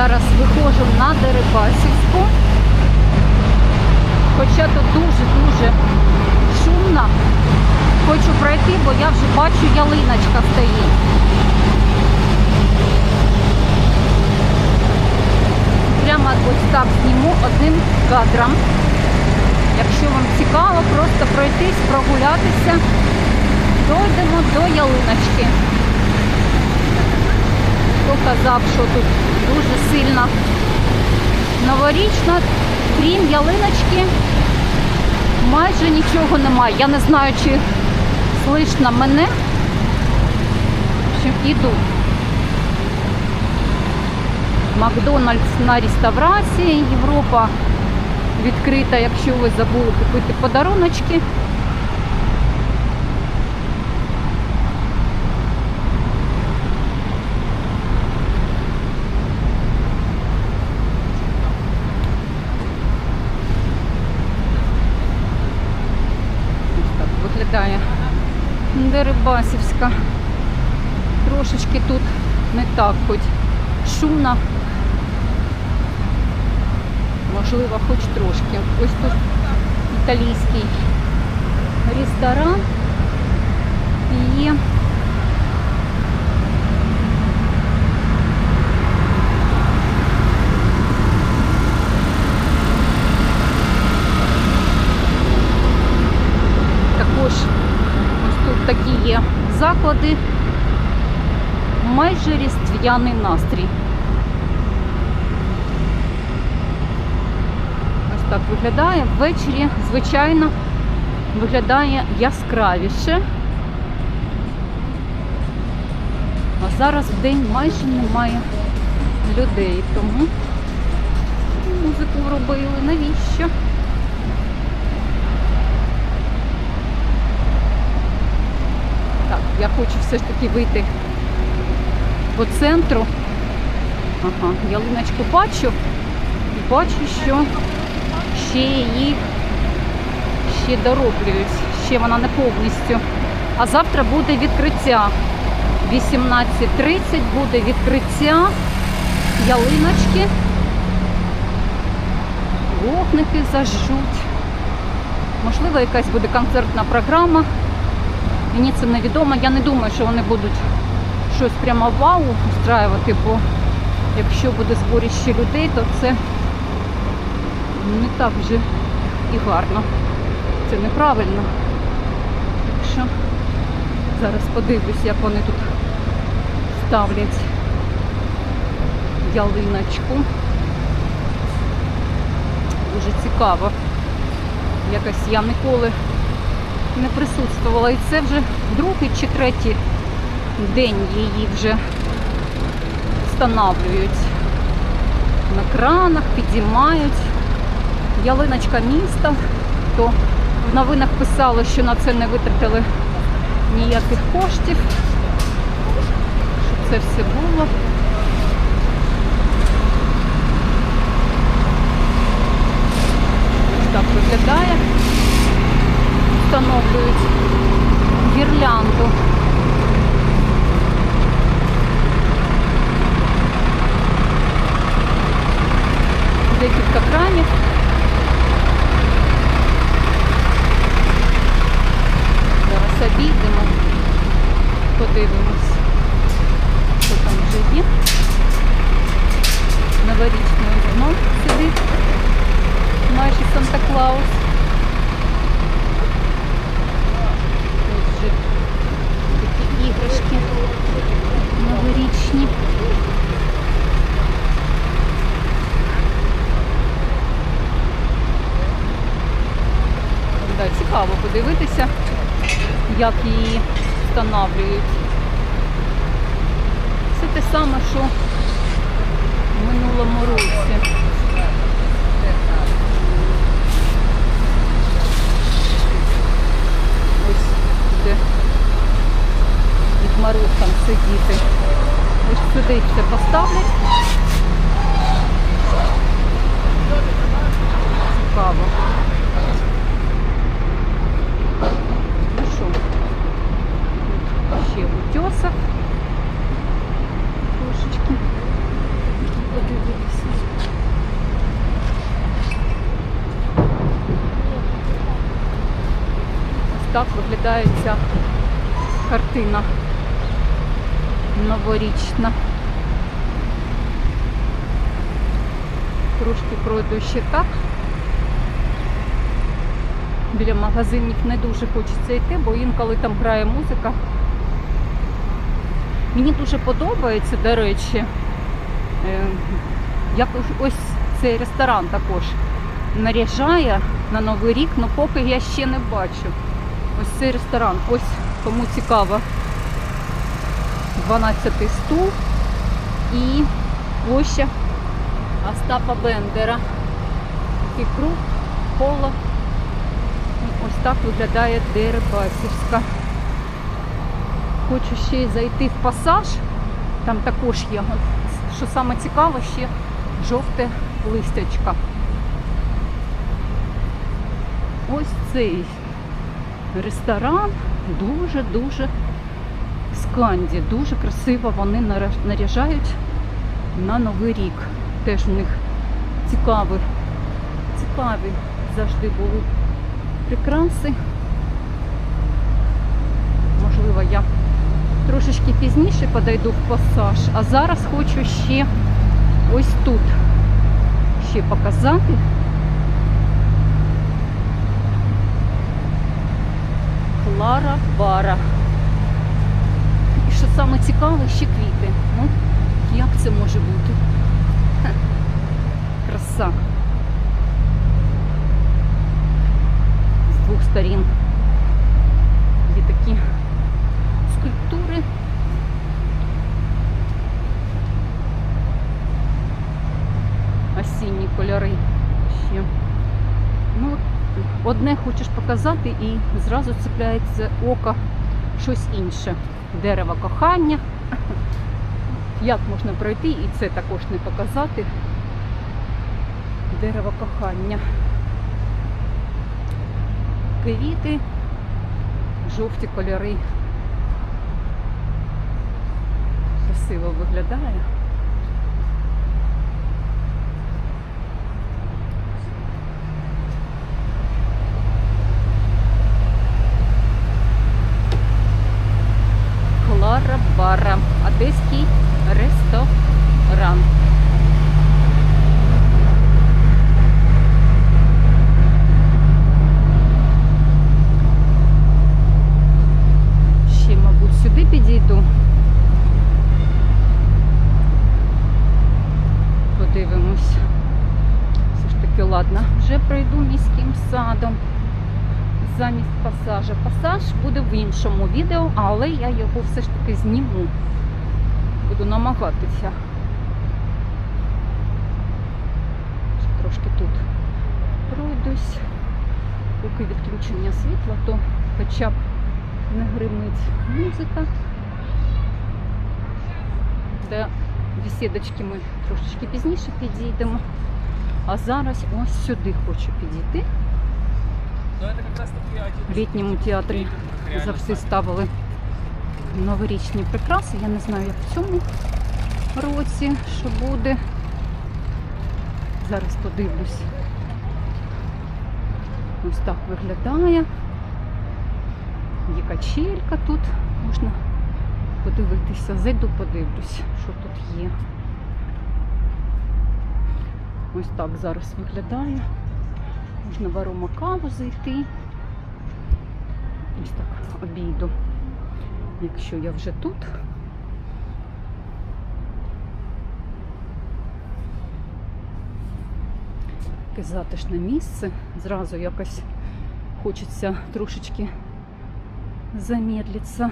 Зараз виходжу на Дерибасівську. Хоча тут дуже-дуже шумно. Хочу пройти, бо я вже бачу, ялиночка стоїть. Прямо ось так зніму одним кадром. Якщо вам цікаво, просто пройтись, прогулятися, дойдемо до ялиночки. Хто казав, що тут дуже сильно новорічна, крім ялиночки, майже нічого немає. Я не знаю, чи слышно мене, що іду. Макдональдс на реставрації, Європа відкрита, якщо ви забули купити подаруночки. так хоч шумно. Можливо, хоч трошки. Ось тут італійський ресторан є. Також ось тут такі є заклади. Майже різдвяний настрій. Ось так виглядає. Ввечері, звичайно, виглядає яскравіше. А зараз в день майже немає людей, тому музику вробили. Навіщо? Так, я хочу все ж таки вийти по центру. Ага, ялиночку бачу і бачу, що ще її ще дороблюють. Ще вона не повністю. А завтра буде відкриття. 18.30 буде відкриття ялиночки. Вогники зажжуть. Можливо, якась буде концертна програма. Мені це невідомо. Я не думаю, що вони будуть щось прямо вау устраювати, бо якщо буде зборище людей, то це не так вже і гарно. Це неправильно. Так що зараз подивлюсь, як вони тут ставлять ялиночку. Дуже цікаво. Якось я ніколи не присутствувала. І це вже другий чи третій день її вже встановлюють. На кранах, підіймають. Ялиночка міста. То в новинах писали, що на це не витратили ніяких коштів. Щоб це все було. Так виглядає. Встановлюють гірлянду. Декілька кранів. Зараз обійдемо, подивимось, що там вже є. Новорічний вино сидить. Майже Санта-Клаус. Ось вже такі іграшки новорічні. Да, цікаво подивитися, як її встановлюють. Це те саме, що в минулому році. Ось де Дід Мороз там сидіти. Ось сюди все поставлять. Цікаво. Йосиф. Трошечки подивитися. Ось так виглядає ця картина новорічна. Трошки пройду ще так. Біля магазинів не дуже хочеться йти, бо інколи там грає музика. Мені дуже подобається, до речі, е, як ось- цей ресторан також наряжає на Новий рік, але поки я ще не бачу. Ось цей ресторан. Ось кому цікаво. 12 стул і площа Остапа Бендера. Круг, коло. Ось так виглядає Дерибасівська. Хочу ще й зайти в пасаж. Там також є. Що саме цікаво, ще жовте листячка. Ось цей ресторан дуже-дуже сканді. Дуже красиво вони наряжають на Новий рік. Теж у них цікаві, цікаві завжди були прикраси. Можливо, я трошечки пізніше подойду в пасаж, а зараз хочу ще ось тут ще показати. Клара Бара. І що саме цікаве, ще квіти. Ну, як це може бути? Краса. З двох сторін є такі скульптури. Осінні кольори ще. Ну, одне хочеш показати і зразу цепляється око щось інше. Дерево кохання. Як можна пройти і це також не показати. Дерево кохання. Квіти, жовті кольори. Красиво виглядає. Клара Бара, одеський ресторан. Ще, мабуть, сюди підійду. Подивимось. Все ж таки, ладно, вже пройду міським садом замість пасажа. Пасаж буде в іншому відео, але я його все ж таки зніму. Буду намагатися. Трошки тут пройдусь. Поки відключення світла, то хоча б не гримить музика. До бесідочки ми трошечки пізніше підійдемо. А зараз ось сюди хочу підійти. В літньому театрі завжди ставили новорічні прикраси. Я не знаю, як в цьому році, що буде. Зараз подивлюсь. Ось так виглядає. Є качелька тут. Можна подивитися. Зайду, подивлюсь, що тут є. Ось так зараз виглядає. Можна в аромакаву зайти. Ось так обійду. Якщо я вже тут. Таке затишне місце. Зразу якось хочеться трошечки замедлитися,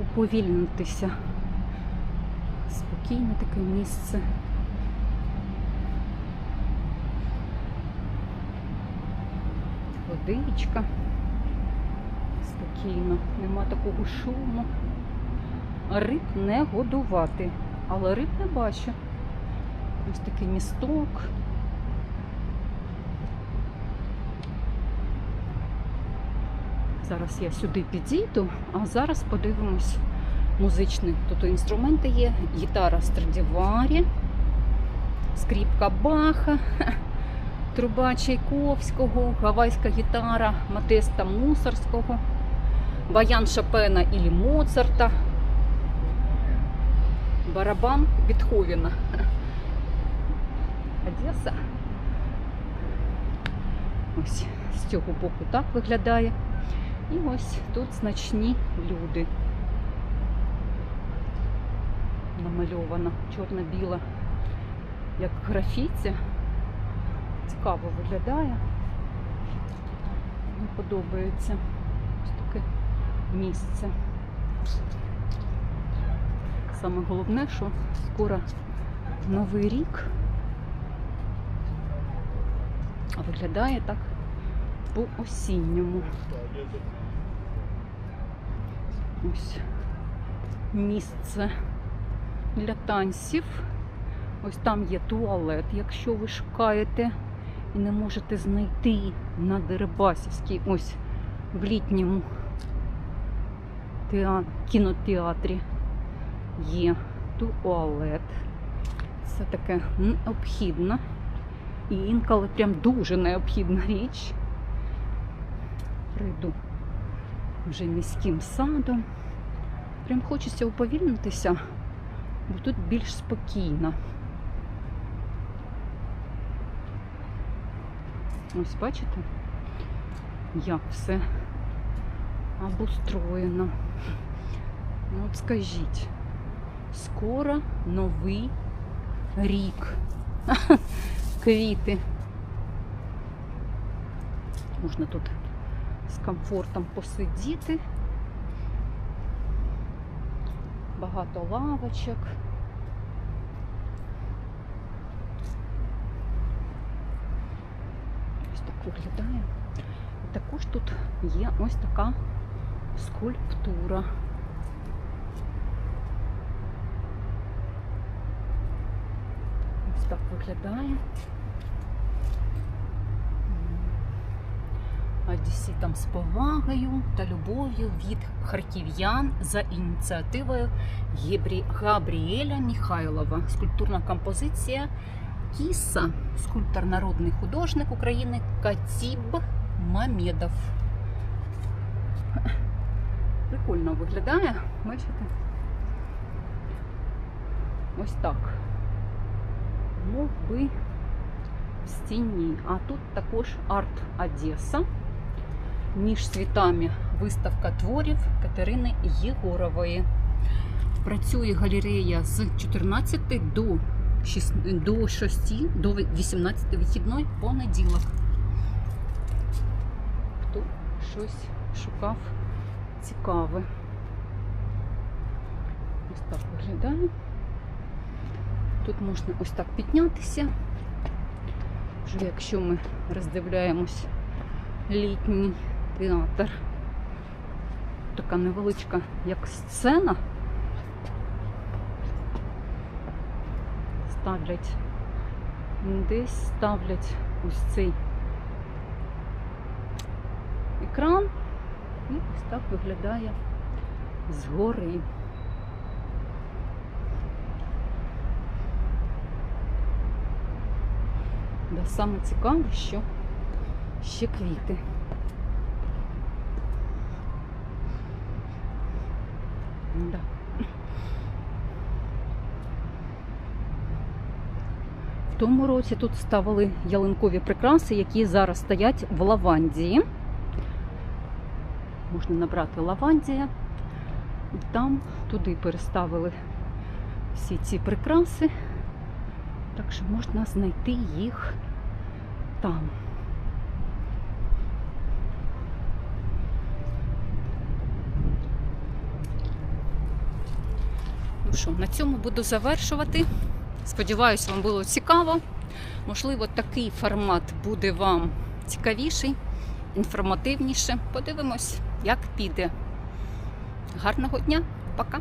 уповільнитися. Спокійне таке місце. Водичка. Спокійно, нема такого шуму. Риб не годувати, але риб не бачу. Ось такий місток. Зараз я сюди підійду, а зараз подивимось музичний. Тут інструменти є, гітара Страдіварі, скріпка Баха, Труба Чайковського, гавайська гітара Матеста Мусорського, баян Шопена і Моцарта, барабан Бетховена. Одеса. Ось з цього боку так виглядає. І ось тут значні люди. Намальовано чорно-біла, як графіці. Цікаво виглядає. Мені подобається ось таке місце. Саме головне, що скоро Новий рік. А виглядає так по-осінньому. Ось місце для танців. Ось там є туалет, якщо ви шукаєте і не можете знайти на Дерибасівській, ось в літньому теа- кінотеатрі є туалет. Це таке необхідна і інколи прям дуже необхідна річ. Прийду вже міським садом. Прям хочеться уповільнитися, бо тут більш спокійно. Ось бачите, як все обустроєно. Ну от скажіть, скоро новий рік. Квіти. Можна тут з комфортом посидіти. Багато лавочок. Ось так виглядає. Також тут є ось така скульптура. Ось так виглядає. Одеситам з повагою та любов'ю від харків'ян за ініціативою. Габріеля Міхайлова. Скульптурна композиція Кіса, скульптор народний художник України Катіб Мамедов. Прикольно виглядає, бачите? Ось так. Мов би в стіні. А тут також арт Одеса. Між світами виставка творів Катерини Єгорової. Працює галерея з 14 до 6, до 6, до 18 вихідної понеділок. Хто щось шукав цікаве. Ось так виглядає. Тут можна ось так піднятися. Вже якщо ми роздивляємось літній театр, така невеличка як сцена. Ставлять десь ставлять ось цей екран і ось так виглядає згори. Да, саме цікаве, що ще квіти. Да. В тому році тут ставили ялинкові прикраси, які зараз стоять в Лавандії. Можна набрати Лавандія. І там туди переставили всі ці прикраси. Так що можна знайти їх там. Ну що, на цьому буду завершувати. Сподіваюсь, вам було цікаво. Можливо, такий формат буде вам цікавіший, інформативніше. Подивимось, як піде. Гарного дня, пока!